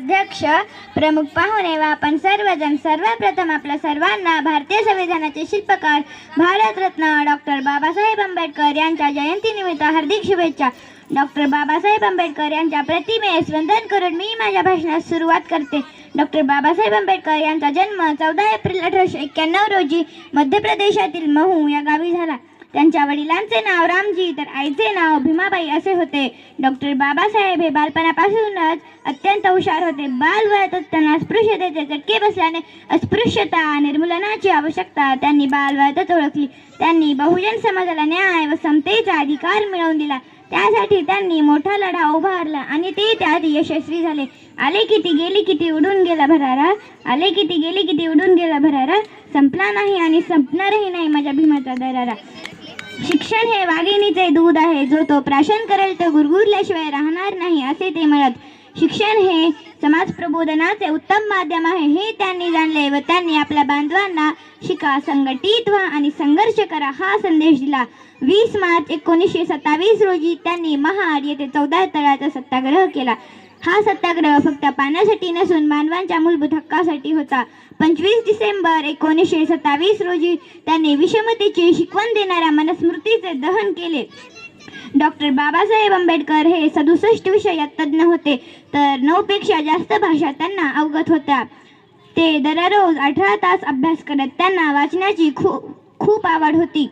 अध्यक्ष प्रमुख पाहुणे व आपण सर्वजण सर्वप्रथम आपल्या सर्वांना भारतीय संविधानाचे शिल्पकार भारतरत्न डॉक्टर बाबासाहेब आंबेडकर यांच्या जयंतीनिमित्त हार्दिक शुभेच्छा. डॉक्टर बाबासाहेब आंबेडकर यांच्या प्रतिमेस वंदन करून मी माझ्या भाषणास सुरुवात करते. डॉक्टर बाबासाहेब आंबेडकर यांचा जन्म चौदा एप्रिल अठराशे एक्क्याण्णव रोजी मध्य प्रदेशातील महू या गावी झाला. त्यांच्या वडिलांचे नाव रामजी तर आईचे नाव भीमाबाई असे होते. डॉक्टर बाबासाहेब हे बालपणापासूनच अत्यंत हुशार होते. बालवयातच त्यांना अस्पृश्यतेचे चटके बसल्याने अस्पृश्यता निर्मूलनाची आवश्यकता त्यांनी बालवयातच ओळखली. त्यांनी बहुजन समाजाला न्याय व समतेचा अधिकार मिळवून दिला. त्यासाठी त्यांनी मोठा लढा उभारला आणि ते त्यात यशस्वी झाले. आले किती गेली किती उडून गेला भरारा? आले किती गेली किती उडून गेला भरारा? संपला नाही आणि संपणारही नाही माझ्या भीमाचा दरारा. शिक्षण हे वाघिणीचे दूध आहे. जो तो प्राशन करेल तर गुरगुरल्याशिवाय राहणार नाही असे ते म्हणत शिक्षण हे समाज प्रबोधनाचे उत्तम माध्यम आहे. हे त्यांनी जाणले व त्यांनी आपल्या बांधवांना शिका संघटित व्हा आणि संघर्ष करा हा संदेश दिला. वीस मार्च एकोणीसशे सत्तावीस रोजी त्यांनी महाड येथे चौदा तळाचा सत्याग्रह केला. हा सत्याग्रह फक्त पाण्यासाठी नसून मानवांच्या मूलभूत हक्कासाठी होता. पंचवीस डिसेंबर एकोणीसशे सत्तावीस रोजी त्यांनी विषमतेची शिकवण देणाऱ्या मनस्मृतीचे दहन केले. डॉक्टर बाबासाहेब आंबेडकर हे सदुसष्ट विषयात तज्ज्ञ होते तर नऊपेक्षा जास्त भाषा त्यांना अवगत होत्या. ते दररोज अठरा तास अभ्यास करत त्यांना वाचनाची खूप खूप आवड होती.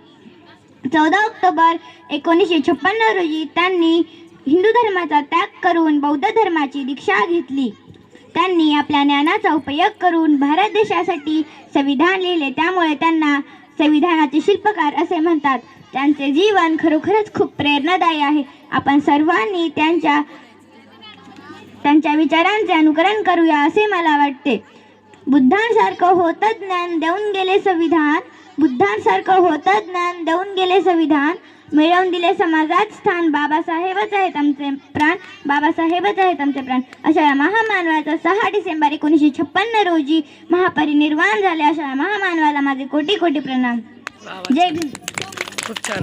चौदा ऑक्टोबर एकोणीसशे छप्पन्न रोजी त्यांनी हिंदू धर्माचा त्याग करून बौद्ध धर्माची दीक्षा घेतली. त्यांनी आपल्या ज्ञानाचा उपयोग करून भारत देशासाठी संविधान लिहिले. त्यामुळे त्यांना संविधानाचे शिल्पकार असे म्हणतात. त्यांचे जीवन खरोखरच खूप प्रेरणादायी आहे. आपण सर्वांनी त्यांच्या त्यांच्या विचारांचे अनुकरण करूया असे मला वाटते. बुद्धांसारखं होतं ज्ञान देऊन गेले संविधान. बुद्धांसारखं होतं ज्ञान देऊन गेले संविधान. मिळवून दिले समाजात स्थान. बाबासाहेबच आहेत आमचे प्राण. बाबासाहेबच आहेत आमचे प्राण. अशा या महामानवाचा सहा डिसेंबर एकोणीसशे छप्पन्न रोजी महापरिनिर्वाण झाले. अशा या महामानवाला माझे कोटी कोटी प्रणाम. जय भीम खूप छान.